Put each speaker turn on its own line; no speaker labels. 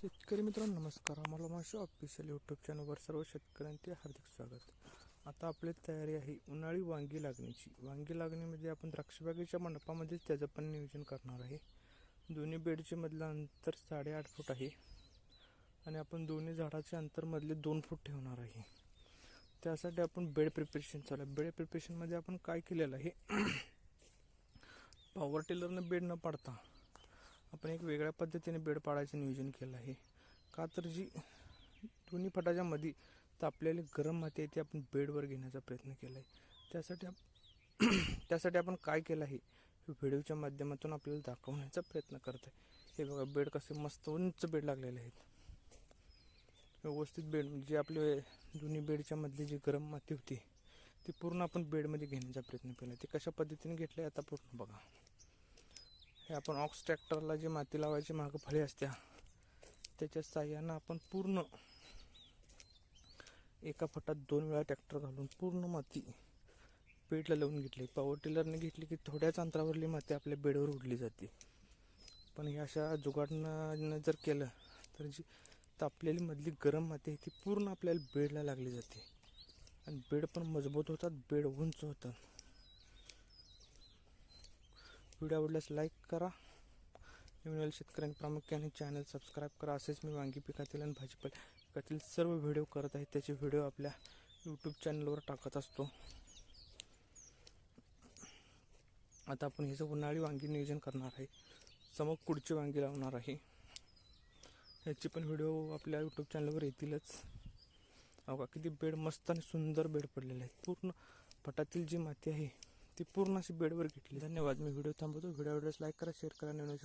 शेतकरी मित्रांनो नमस्कार. आम्हाला माझ्या ऑफिशियल यूट्यूब चॅनलवर सर्व शेतकऱ्यांचे हार्दिक स्वागत. आता आपली तयारी आहे उन्हाळी वांगी लागणीची. वांगी लागणीमध्ये आपण द्राक्षबागेच्या मंडपामध्येच त्याचं पण नियोजन करणार आहे. दोन्ही बेडचे मधलं अंतर साडेआठ फूट आहे आणि आपण दोन्ही झाडाचे अंतर मधले दोन फूट ठेवणार आहे. त्यासाठी आपण बेड प्रिपरेशन चालू आहे. बेड प्रिपरेशनमध्ये आपण काय केलेलं आहे? पॉवर टिलरनं बेड न पाडता आपण एक वेगळ्या पद्धतीने बेड पाडायचं नियोजन केलं आहे. का तर जी दोन्ही फटाच्या मध्ये तापलेली गरम माती आहे ती आपण बेडवर घेण्याचा प्रयत्न केला आहे त्यासाठी आप त्यासाठी आपण काय केलं आहे? हे व्हिडिओच्या माध्यमातून आपल्याला दाखवण्याचा प्रयत्न करत आहे. हे बघा बेड कसे मस्त उंच बेड लागलेले आहेत. व्यवस्थित बेड म्हणजे आपले दोन्ही बेडच्या मधली जी गरम माती होती ती पूर्ण आपण बेडमध्ये घेण्याचा प्रयत्न केला ते कशा पद्धतीने घेतलं आहे आता पूर्ण बघा. हे आपण ऑक्स ट्रॅक्टरला जी माती लावायची मागं फळी असत्या त्याच्या साह्यानं आपण पूर्ण एका फटात दोन वेळा ट्रॅक्टर घालून पूर्ण माती बेडला लावून घेतली. पॉवर टिलरने घेतली की थोड्याच अंतरावरली माती आपल्या बेडवर उडली जाते. पण हे अशा जुगाडनं जर केलं तर जी तापलेली मधली गरम माती आहे ती पूर्ण आपल्याला बेडला लागली जाते. आणि बेड पण मजबूत होतात बेड उंच होतात. व्हिडिओ आवडल्यास लाईक करा. नवीन शेतकऱ्यांनी प्रामुख्याने चॅनल सबस्क्राईब करा. असेच मी वांगी पिकातील आणि भाजीपाला पिकातील सर्व व्हिडिओ करत आहे. त्याचे व्हिडिओ आपल्या यूट्यूब चॅनलवर टाकत असतो. आता आपण ह्याचं उन्हाळी वांगी नियोजन करणार आहे. चमक कुडची वांगी लावणार आहे. ह्याची पण व्हिडिओ आपल्या यूट्यूब चॅनलवर येतीलच. अहो का किती बेड मस्त आणि सुंदर बेड पडलेले आहेत. पूर्ण पटातील जी माती आहे ती पूर्ण अशी बेडवर घेतली. धन्यवाद. मी व्हिडिओ थांबवतो. व्हिडिओ आवडल्यास लाईक करा शेअर करा नवीन